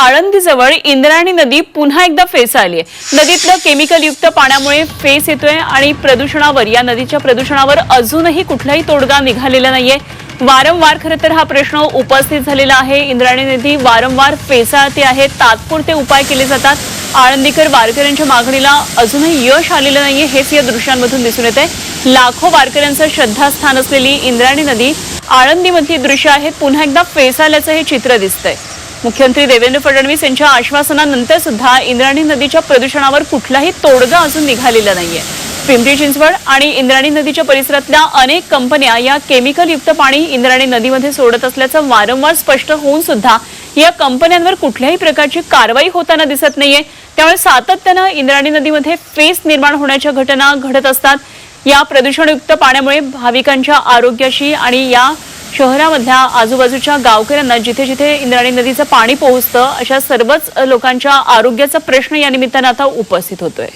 आळंदीजवळ इंद्रायणी नदी पुन्हा एकदा फेस आली आहे. नदीतलं केमिकलयुक्त पाण्यामुळे फेस येतोय आणि प्रदूषणावर या नदीच्या प्रदूषणावर अजूनही कुठलाही तोडगा निघालेला नाहीये. वारंवार खरं तर हा प्रश्न उपस्थित झालेला आहे. इंद्रायणी नदी वारंवार फेसाळते आहे. तात्पुरते उपाय केले जातात. आळंदीकर वारकऱ्यांच्या मागणीला अजूनही यश आलेलं नाहीये हेच या दृश्यांमधून दिसून येत आहे लाखो वारकऱ्यांचं श्रद्धास्थान असलेली इंद्रायणी नदी आळंदीमधली दृश्य आहेत पुन्हा एकदा फेसाल्याचं हे चित्र दिसतंय. मुख्यमंत्री देवेंद्र फडणवीस यांच्या आश्वासनानंतर सुद्धा इंद्राणी नदीच्या प्रदूषणावर कुठलाही तोडगा अजून निघालेला नाहीये. पिंपरी चिंचवड आणि इंद्राणी नदीच्या परिसरातल्या अनेक कंपन्या या केमिकलयुक्त पाणी इंद्राणी नदीमध्ये सोडत असल्याचं वारंवार स्पष्ट होऊन सुद्धा या कंपन्यांवर कुठल्याही प्रकारची कारवाई होताना दिसत नाहीये. त्यामुळे सातत्यानं इंद्राणी नदीमध्ये फेस निर्माण होण्याच्या घटना घडत असतात. या प्रदूषणयुक्त पाण्यामुळे भाविकांच्या आरोग्याशी आणि या शहरामधल्या आजूबाजूच्या गावकऱ्यांना जिथे जिथे इंद्राणी नदीचं पाणी पोहोचतं अशा सर्वच लोकांच्या आरोग्याचा प्रश्न या निमित्तानं आता उपस्थित होतोय.